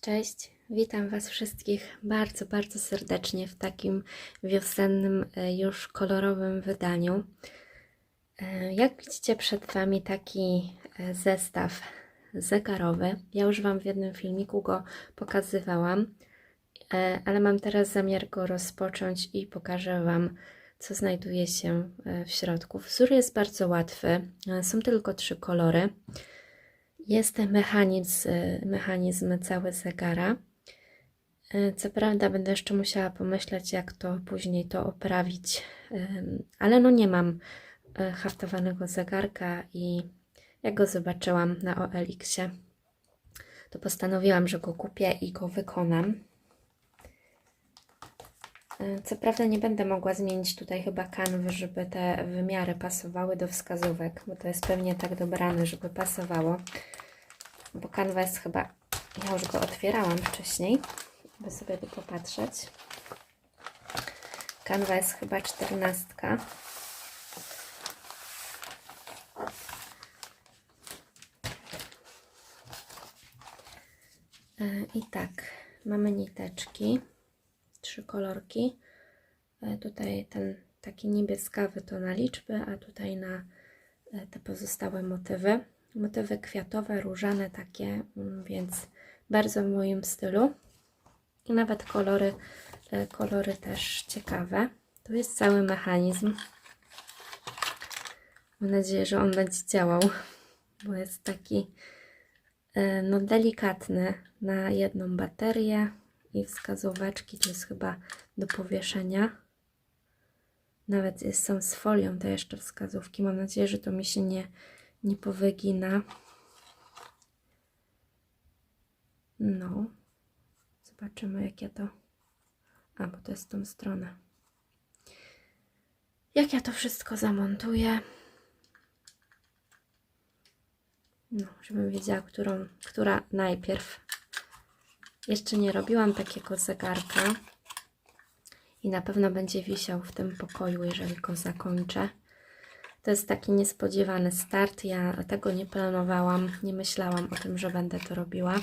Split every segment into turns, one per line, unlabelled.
cześć. Witam Was wszystkich bardzo, bardzo serdecznie w takim wiosennym, e, już kolorowym wydaniu. E, Jak widzicie, przed Wami taki e, zestaw zegarowy. Ja już Wam w jednym filmiku go pokazywałam, ale mam teraz zamiar go rozpocząć i pokażę Wam, co znajduje się w środku. Wzór jest bardzo łatwy, są tylko trzy kolory. Jest mechanizm, mechanizm cały zegara. Co prawda będę jeszcze musiała pomyśleć, jak to później to oprawić, ale no nie mam y, haftowanego zegarka i jak go zobaczyłam na OLX-ie, to postanowiłam, że go kupię i go wykonam. Y, Co prawda nie będę mogła zmienić tutaj chyba kanwy, żeby te wymiary pasowały do wskazówek, bo to jest pewnie tak dobrane, żeby pasowało. Bo kanwa jest chyba, ja już go otwierałam wcześniej, by sobie tu popatrzeć. Kanwa jest chyba czternastka. E, I tak, mamy niteczki, trzy kolorki. E, Tutaj ten taki niebieskawy to na liczby, a tutaj na e, te pozostałe motywy. Motywy kwiatowe, różane takie, mm, więc bardzo w moim stylu. I nawet kolory, e, kolory też ciekawe. Tu jest cały mechanizm. Mam nadzieję, że on będzie działał, bo jest taki e, no, delikatny na jedną baterię i wskazóweczki. To jest chyba do powieszenia. Nawet są z folią te jeszcze wskazówki. Mam nadzieję, że to mi się nie, nie powygina. No. Zobaczymy, jak ja to... A, bo to jest tą stronę. Jak ja to wszystko zamontuję. No, żebym wiedziała, którą, która najpierw. Jeszcze nie robiłam takiego zegarka. I na pewno będzie wisiał w tym pokoju, jeżeli go zakończę. To jest taki niespodziewany start. Ja tego nie planowałam, nie myślałam o tym, że będę to robiła.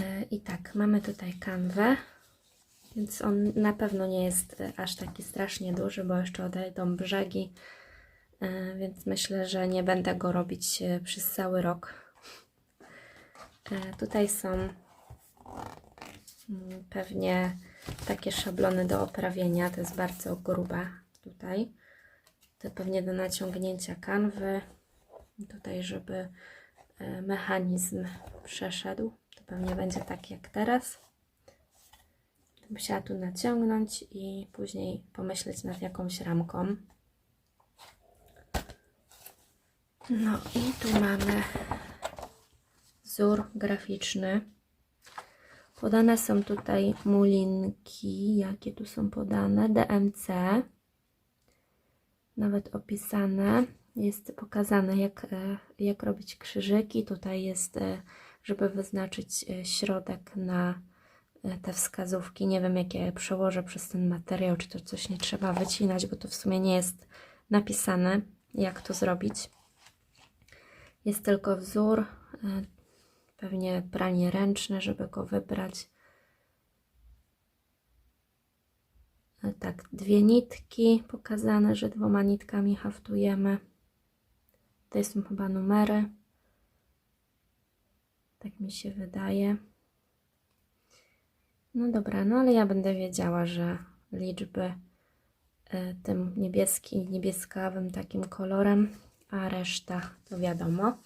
E, I tak, mamy tutaj kanwę, więc on na pewno nie jest aż taki strasznie duży, bo jeszcze odejdą brzegi, E, więc myślę, że nie będę go robić e, przez cały rok. Tutaj są mm, pewnie takie szablony do oprawienia, to jest bardzo gruba tutaj. To pewnie do naciągnięcia kanwy. Tutaj, żeby e, mechanizm przeszedł. To pewnie będzie tak jak teraz. Musiała tu naciągnąć i później pomyśleć nad jakąś ramką. No i tu mamy wzór graficzny. Podane są tutaj mulinki. Jakie tu są podane? DMC. Nawet opisane. Jest pokazane, jak, e, jak robić krzyżyki. Tutaj jest, e, żeby wyznaczyć e, środek na te wskazówki. Nie wiem, jakie przełożę przez ten materiał, czy to coś nie trzeba wycinać, bo to w sumie nie jest napisane, jak to zrobić. Jest tylko wzór, pewnie pranie ręczne, żeby go wybrać. Tak, dwie nitki pokazane, że dwoma nitkami haftujemy. Tutaj są chyba numery. Tak mi się wydaje. No dobra, no ale ja będę wiedziała, że liczby e, tym niebieski, niebieskawym takim kolorem, a reszta to wiadomo.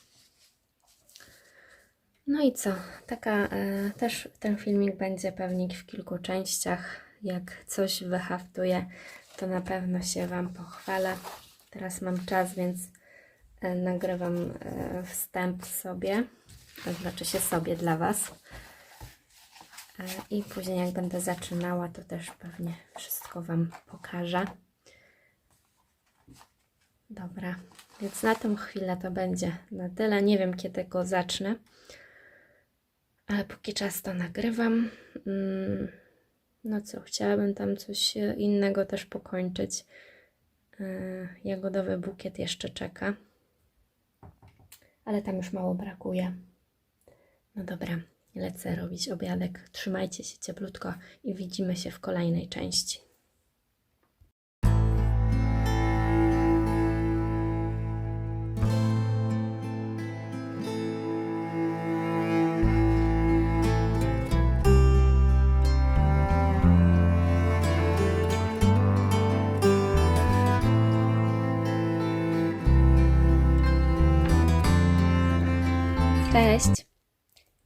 No i co? Taka e, też ten filmik będzie pewnie w kilku częściach. Jak coś wyhaftuję, to na pewno się Wam pochwalę. Teraz mam czas, więc e, nagrywam e, wstęp sobie, to znaczy się sobie dla Was. E, I później jak będę zaczynała, to też pewnie wszystko Wam pokażę. Dobra, więc na tą chwilę to będzie na tyle. Nie wiem, kiedy go zacznę, ale póki czas to nagrywam. Mm, No co, chciałabym tam coś e, innego też pokończyć. E, Jagodowy bukiet jeszcze czeka, ale tam już mało brakuje. No dobra, lecę robić obiadek. Trzymajcie się cieplutko i widzimy się w kolejnej części.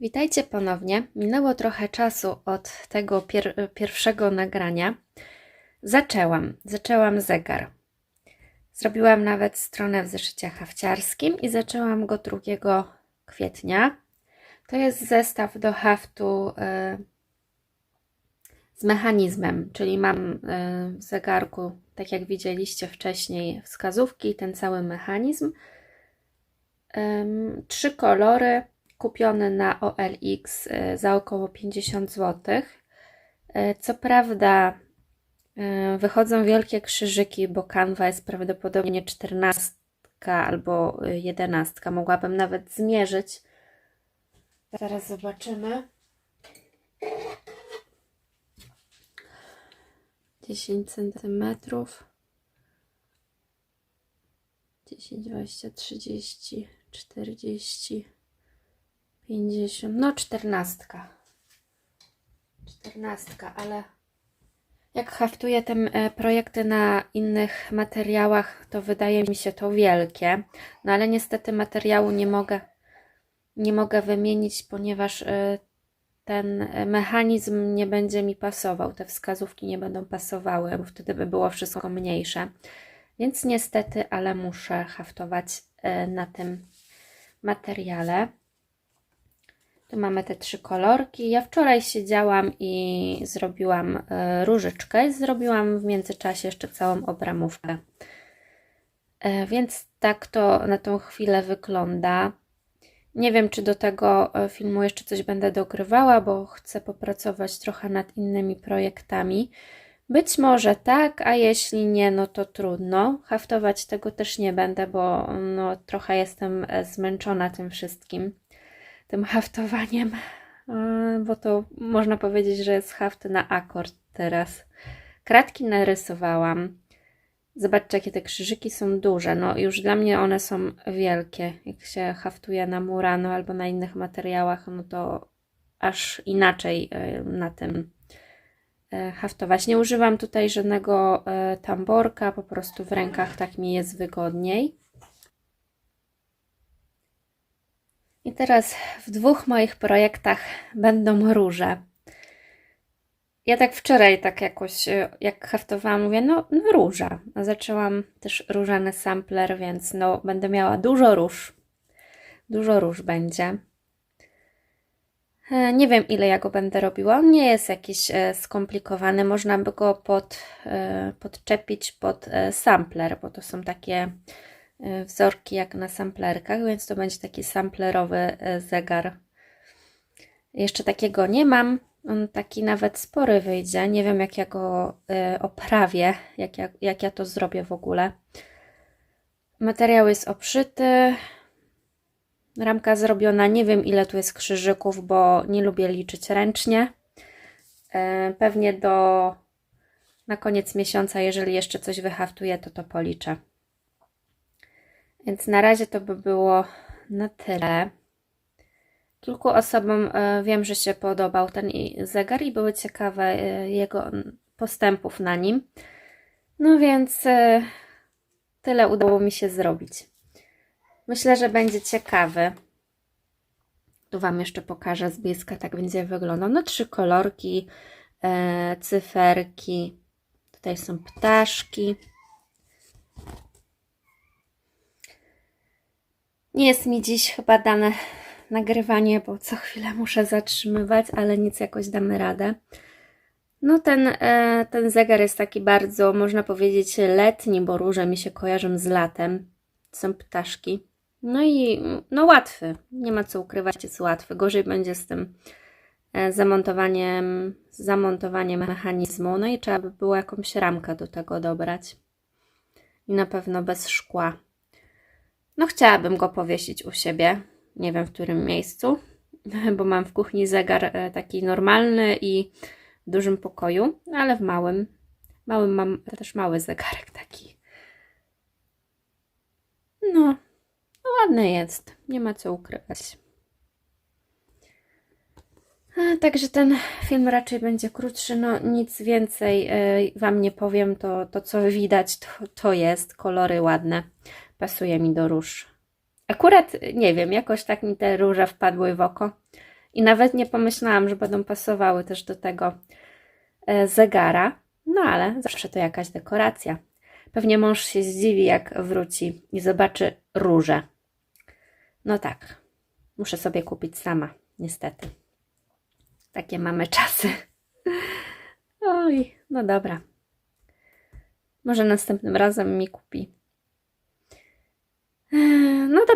Witajcie ponownie. Minęło trochę czasu od tego pier pierwszego nagrania. Zaczęłam, zaczęłam zegar. Zrobiłam nawet stronę w zeszycie hafciarskim i zaczęłam go 2 kwietnia. To jest zestaw do haftu e, z mechanizmem, czyli mam e, w zegarku, tak jak widzieliście wcześniej, wskazówki i ten cały mechanizm. Em, Trzy kolory kupione na OLX e, za około 50 zł. E, Co prawda e, wychodzą wielkie krzyżyki, bo kanwa jest prawdopodobnie 14 albo e, 11. Mogłabym nawet zmierzyć. Zaraz zobaczymy. 10 centymetrów. 10, 20, 30, 40, 50, no czternastka. Czternastka, ale jak haftuję te e, projekty na innych materiałach, to wydaje mi się to wielkie. No ale niestety materiału nie mogę, nie mogę wymienić, ponieważ e, ten e, mechanizm nie będzie mi pasował. Te wskazówki nie będą pasowały, bo wtedy by było wszystko mniejsze. Więc niestety, ale muszę haftować na tym materiale. Tu mamy te trzy kolorki. Ja wczoraj siedziałam i zrobiłam e, różyczkę. Zrobiłam w międzyczasie jeszcze całą obramówkę. E, Więc tak to na tą chwilę wygląda. Nie wiem, czy do tego e, filmu jeszcze coś będę dogrywała, bo chcę popracować trochę nad innymi projektami. Być może tak, a jeśli nie, no to trudno. Haftować tego też nie będę, bo no, trochę jestem zmęczona tym wszystkim, tym haftowaniem, e, bo to można powiedzieć, że jest haft na akord teraz. Kratki narysowałam. Zobaczcie, jakie te krzyżyki są duże. No już dla mnie one są wielkie. Jak się haftuje na murano albo na innych materiałach, no to aż inaczej e, na tym e, haftować. Nie używam tutaj żadnego tamborka, po prostu w rękach tak mi jest wygodniej. I teraz w dwóch moich projektach będą róże. Ja tak wczoraj tak jakoś, e, jak haftowałam, mówię, no, no róża. Zaczęłam też różany sampler, więc no będę miała dużo róż. Dużo róż będzie. E, Nie wiem, ile ja go będę robiła. On nie jest jakiś e, skomplikowany. Można by go pod, podczepić pod sampler, bo to są takie wzorki jak na samplerkach, więc to będzie taki samplerowy e, zegar. Jeszcze takiego nie mam. On taki nawet spory wyjdzie. Nie wiem, jak ja go e, oprawię, jak ja, jak ja to zrobię w ogóle. Materiał jest obszyty. Ramka zrobiona, nie wiem ile tu jest krzyżyków, bo nie lubię liczyć ręcznie. E, Pewnie do na koniec miesiąca, jeżeli jeszcze coś wyhaftuję, to to policzę. Więc na razie to by było na tyle. Kilku osobom e, wiem, że się podobał ten zegar i były ciekawe e, jego postępów na nim. No więc e, tyle udało mi się zrobić. Myślę, że będzie ciekawy. Tu Wam jeszcze pokażę z bliska, tak będzie wyglądał. No trzy kolorki, cyferki. Tutaj są ptaszki. Nie jest mi dziś chyba dane nagrywanie, bo co chwilę muszę zatrzymywać, ale nic jakoś damy radę. No ten, e, ten zegar jest taki bardzo, można powiedzieć, letni, bo róże mi się kojarzą z latem. Są ptaszki. No i no łatwy, nie ma co ukrywać, jest łatwy. Gorzej będzie z tym e, zamontowaniem, zamontowaniem mechanizmu. No i trzeba by było jakąś ramkę do tego dobrać. I na pewno bez szkła. No chciałabym go powiesić u siebie, nie wiem w którym miejscu, bo mam w kuchni zegar e, taki normalny i w dużym pokoju, ale w małym. Małym mam też mały zegarek taki. No, no ładny jest, nie ma co ukrywać. Także ten film raczej będzie krótszy, no nic więcej e, Wam nie powiem, to, to co widać to, to jest, kolory ładne, pasuje mi do róż. Akurat, nie wiem, jakoś tak mi te róże wpadły w oko i nawet nie pomyślałam, że będą pasowały też do tego e, zegara, no ale zawsze to jakaś dekoracja. Pewnie mąż się zdziwi, jak wróci i zobaczy róże. No tak, muszę sobie kupić sama, niestety. Takie mamy czasy. Oj, no dobra. Może następnym razem mi kupi.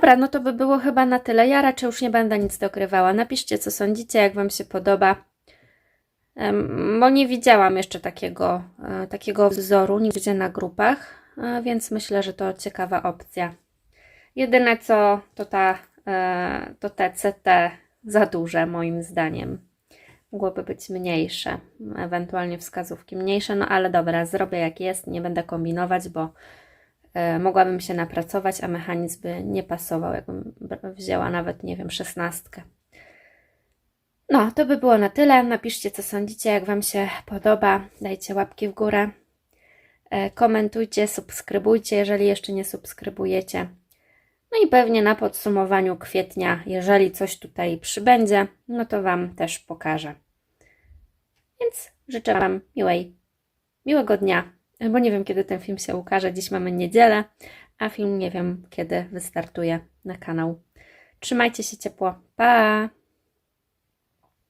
Dobra, no to by było chyba na tyle. Ja raczej już nie będę nic dokrywała. Napiszcie, co sądzicie, jak Wam się podoba. Bo nie widziałam jeszcze takiego, e, takiego wzoru nigdzie na grupach, e, więc myślę, że to ciekawa opcja. Jedyne co to ta, e, to te CT za duże moim zdaniem. Mogłoby być mniejsze, ewentualnie wskazówki mniejsze, no ale dobra, zrobię jak jest, nie będę kombinować, bo mogłabym się napracować, a mechanizm by nie pasował, jakbym wzięła nawet, nie wiem, szesnastkę. No, to by było na tyle. Napiszcie, co sądzicie, jak Wam się podoba. Dajcie łapki w górę. E, Komentujcie, subskrybujcie, jeżeli jeszcze nie subskrybujecie. No i pewnie na podsumowaniu kwietnia, jeżeli coś tutaj przybędzie, no to Wam też pokażę. Więc życzę Wam miłej, miłego dnia, bo nie wiem, kiedy ten film się ukaże. Dziś mamy niedzielę, a film nie wiem, kiedy wystartuje na kanał. Trzymajcie się ciepło. Pa!